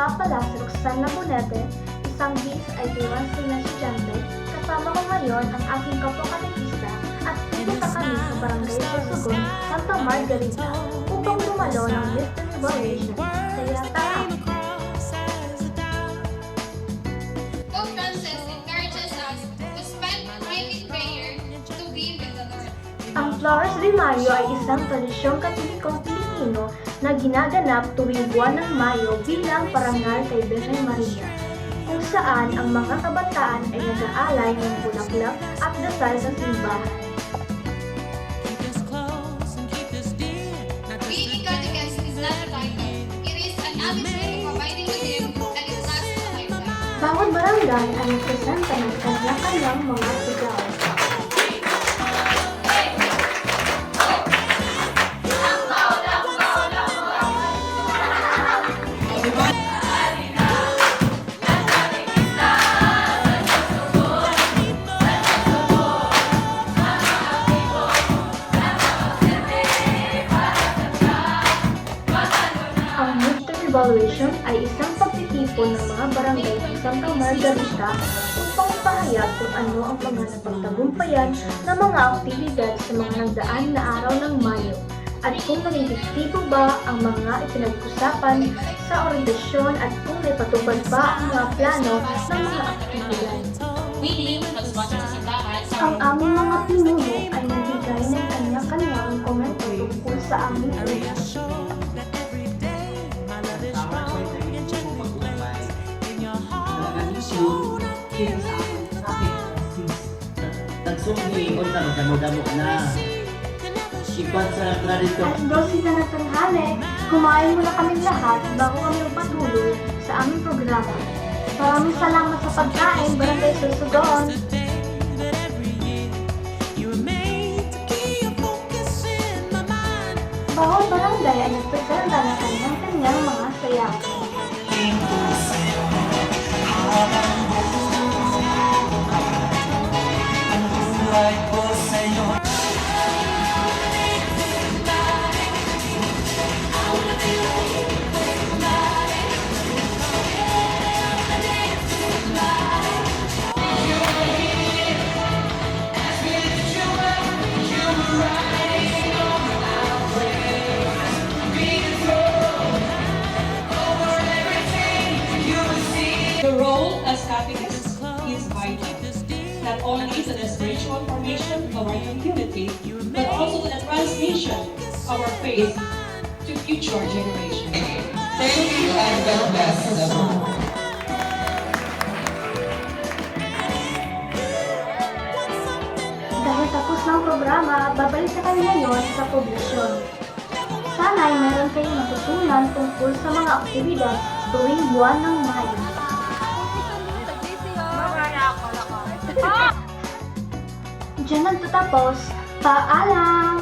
nga pala si Roxanne Labonete, isang BSID 1 na estudyante. Kasama ko ngayon ang aking kapwa-katekista at pupunta kami sa Barangay Sorsogon, Santa Margarita upang dumalo ng mystery evaluation. Kaya tara! Pope Francis encourages us to spend time in prayer to be with the Lord. Ang Flores de Mayo ay isang tradisyong katolikong Pilipino na ginaganap tuwing buwan ng Mayo bilang parangal kay Birhen Maria, kung saan ang mga kabataan ay nag-aalay ng bulaklak at dasal sa simbahan. Being a catechist is not a title. It is an attitude abiding with Him that is a lifetime. Bawat barangay ay nagpresenta ng kanya-kanyang mga sigaw. Evaluation ay isang pagtitipon ng mga barangay ng Santa Margarita upang ipahayag kung ano ang mga napagtagumpayan ng mga aktibidad sa mga nagdaan na araw ng Mayo at kung naging epektibo ba ang mga ipinag-usapan sa orientasyon at kung naipatupad ba ang mga plano ng mga aktibidad. Ang aming mga pinuno ay nagbigay ng kanya-kanyang komento tungkol sa aming program. Nagsumbi, unta magdamo-damo na. Ikwan sa tradito. Alas 12 na ng tanghali, kumain muna kaming lahat bago kami magpatuloy sa aming programa. Maraming salamat sa pagkain, Barangay Susugon. Bawat barangay ay nagpresenta ng kanyang-kanyang mga sayaw. Not only to the spiritual formation of our community, but also to the transmission of our faith to future generations. Thank you and God bless everyone. Dahil tapos ng programa, babalik na kami ngayon sa poblasyon. Sana ay meron kayong natutunan tungkol sa mga aktibidad tuwing buwan ng Mayo. Diyan nagtatapos. Paalam!